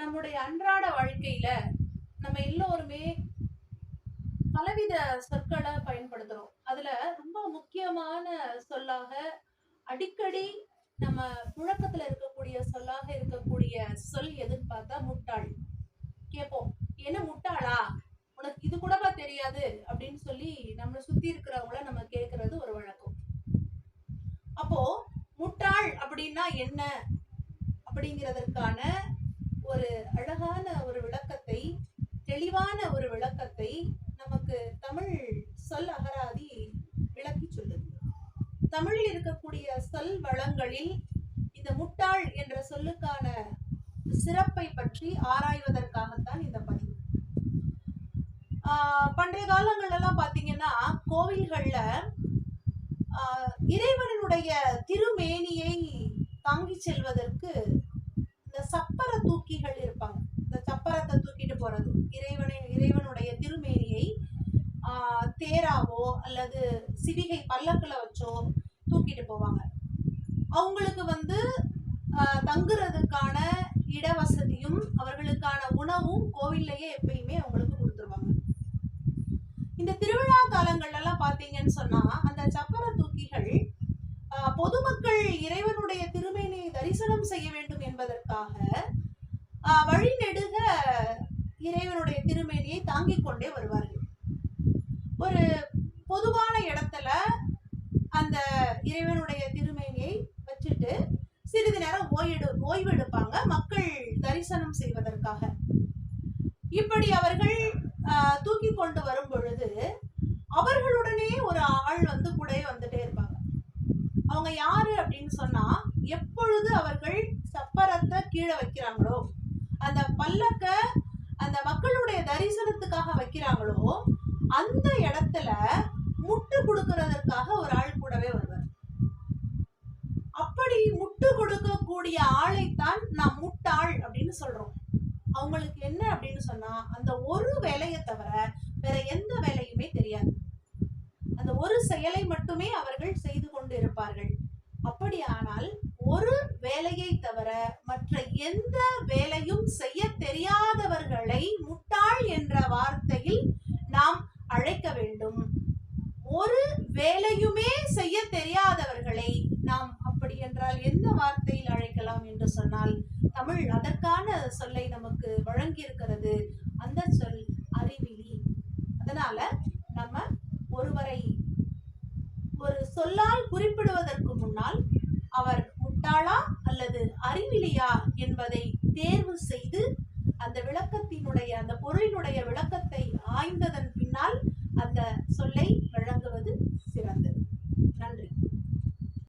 நம்முடைய அன்றாட வாழ்க்கையில நம்ம எல்லோருமே பலவித சொற்களை பயன்படுத்துறோம். அதுல ரொம்ப முக்கியமான சொல்லாக அடிக்கடி நம்ம புழக்கத்துல இருக்கக்கூடிய சொல்லாக இருக்கக்கூடிய சொல் எதுன்னு பார்த்தா முட்டாள். கேட்போம் என்ன முட்டாளா? உனக்கு இது கூடவா தெரியாது? அப்படின்னு சொல்லி நம்மளை சுத்தி இருக்கிறவங்கள நம்ம கேட்கறது ஒரு வழக்கம். அப்போ முட்டாள் அப்படின்னா என்ன? அப்படிங்கிறதற்கான ஒரு அழகான ஒரு விளக்கத்தை தெளிவான ஒரு விளக்கத்தை நமக்கு தமிழ் சொல் அகராதி விளக்கி சொல்லுது தமிழில் இருக்கக்கூடிய சொல் வளங்களில் இந்த முட்டாள் என்ற சொல்லுக்கான சிறப்பை பற்றி ஆராய்வதற்காகத்தான் இந்த பதிவு. பண்டைய காலங்கள்லாம் பார்த்தீங்கன்னா கோவில்களில் கோவில்கள்ல இறைவனுடைய திருமேனியை தாங்கி செல்வதற்கு இந்த சப்பர தூக்கிகள் இருப்பாங்க. இந்த சப்பரத்தை தூக்கிட்டு போறது. இறைவனை இறைவனுடைய திருமேனியை தேராவோ அல்லது சிவிகை பல்லக்கில் வச்சோ தூக்கிட்டு போவாங்க. அவங்களுக்கு வந்து தங்குறதுக்கான இட வசதியும் அவர்களுக்கான உணவும் கோவில்லையே எப்பயுமே அவங்களுக்கு கொடுத்துருவாங்க. இந்த திருவிழா காலங்கள்ல எல்லாம் சொன்னா அந்த சப்பர தூக்கிகள் ஆஹ் பொதுமக்கள் இறைவனுடைய திருமேனியை தரிசனம் செய்ய வேண்டும் என்பதற்காக ஆஹ் வழிநெடுக இறைவனுடைய திருமேனியை தாங்கிக் கொண்டே வருவார்கள். ஒரு பொதுவான இடத்துல அந்த இறைவனுடைய திருமேனியை வச்சுட்டு சிறிது நேரம் ஓய்வெடு ஓய்வெடுப்பாங்க. மக்கள் தரிசனம் செய்வதற்காக. இப்படி அவர்கள் தூக்கி கொண்டு வரும் பொழுது அவர்களுடனே ஒரு ஆள் வந்து கூடவே வந்துட்டே இருப்பாங்க. அவங்க யாரு அப்படின்னு சொன்னா எப்பொழுது அவர்கள் சப்பரத்தை கீழே வைக்கிறாங்களோ அந்த பல்லக்க அந்த மக்களுடைய தரிசனத்துக்காக வைக்கிறாங்களோ அந்த இடத்துல முட்டு கொடுக்கறதற்காக ஒரு ஆள் கூடவே வருவார் அப்படி முட்டு கொடுக்கக்கூடிய ஆளைத்தான் நாம் முட்டாள் அப்படின்னு சொல்றோம். அவங்களுக்கு என்ன அப்படின்னு சொன்னா அந்த ஒரு வேலையை தவிர வேற எந்த வேலையுமே தெரியாது. அந்த ஒரு செயலை மட்டுமே அவர்கள் செய்து கொண்டு இருப்பார்கள் அப்படியானால் ஒரு வேலையை தவிர மற்ற எந்த வேலையும் செய்ய தெரியாதவர்களை முட்டாள் என்ற வார்த்தையில் நாம் அழைக்க வேண்டும். ஒரு வேலையுமே செய்ய தெரியாதவர்களை நாம் அப்படி என்றால் எந்த வார்த்தையில் அழைக்கலாம் என்று சொன்னால் தமிழ் அதற்கான சொல்லை நமக்கு வழங்கி இருக்கிறது அந்த சொல் அறிவிலி. அதனால நம்ம ஒருவரை ஒரு சொல்லால் குறிப்பிடுவதற்கு முன்னால் அவர் முட்டாளா அல்லது அறிவிலியா என்பதை தேர்வு செய்து அந்த விளக்கத்தினுடைய அந்த பொருளினுடைய விளக்கத்தை ஆய்ந்ததன் பின்னால் அந்த சொல்லை வழங்குவது சிறந்தது.